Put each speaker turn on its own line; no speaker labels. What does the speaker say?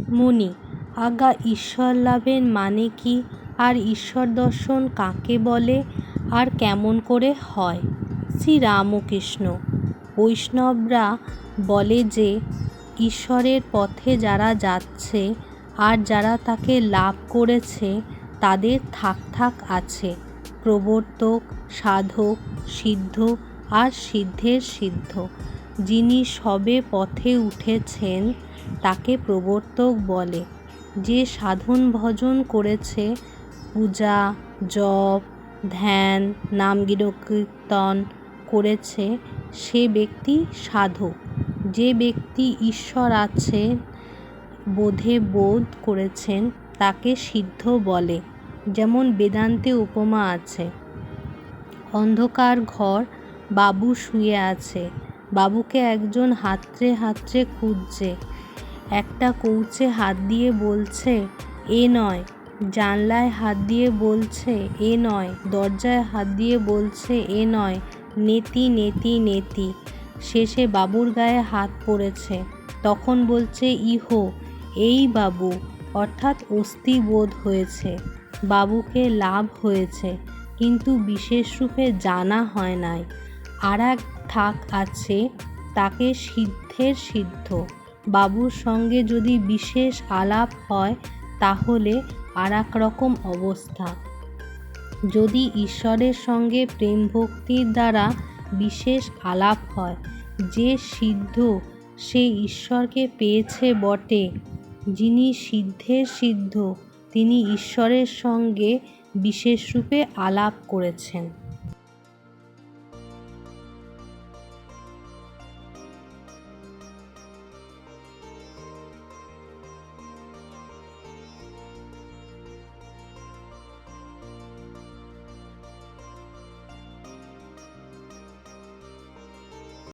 মুনি আজ্ঞা ঈশ্বর লাভের মানে কি? আর ঈশ্বর দর্শন কাকে বলে? আর কেমন করে হয়? শ্রীরামকৃষ্ণ। বৈষ্ণবরা বলে যে, ঈশ্বরের পথে যারা যাচ্ছে আর যারা তাকে লাভ করেছে, তাদের থাক থাক আছে। প্রবর্তক, সাধক, সিদ্ধ আর সিদ্ধের সিদ্ধ। যিনি সবে পথে উঠেছেন, তাকে প্রবর্তক বলে। যে সাধন ভজন করেছে, পূজা, জপ, ধ্যান, নাম কীর্তন করেছে, সে ব্যক্তি সাধক। যে ব্যক্তি ঈশ্বর আছে বোধে বোধ করেছেন, তাকে সিদ্ধ বলে। যেমন বেদান্তে উপমা আছে, অন্ধকার ঘর বাবু শুয়ে আছে বাবুকে একজন হাতড়ে হাতড়ে খুঁজছে। একটা কৌছে হাত দিয়ে বলছে, এ নয়। জানলায় হাত দিয়ে বলছে, এ নয়। দরজায় হাত দিয়ে বলছে, এ নয়। নেতি নেতি নেতি। শেষে বাবুর গায়ে হাত পড়েছে। তখন বলছে, ইহো, এই বাবু। অর্থাৎ অস্থি বোধ হয়েছে। বাবুকে লাভ হয়েছে, কিন্তু বিশেষ রূপে জানা হয় নাই। আর এক থাক আছে, তাকে সিদ্ধের সিদ্ধ। বাবুর সঙ্গে যদি বিশেষ আলাপ হয়, তাহলে আর এক রকম অবস্থা। যদি ঈশ্বরের সঙ্গে প্রেম ভক্তির দ্বারা বিশেষ আলাপ হয়, যে সিদ্ধ সে ঈশ্বরকে পেয়েছে বটে, যিনি সিদ্ধের সিদ্ধ, তিনি ঈশ্বরের সঙ্গে বিশেষরূপে আলাপ করেছেন।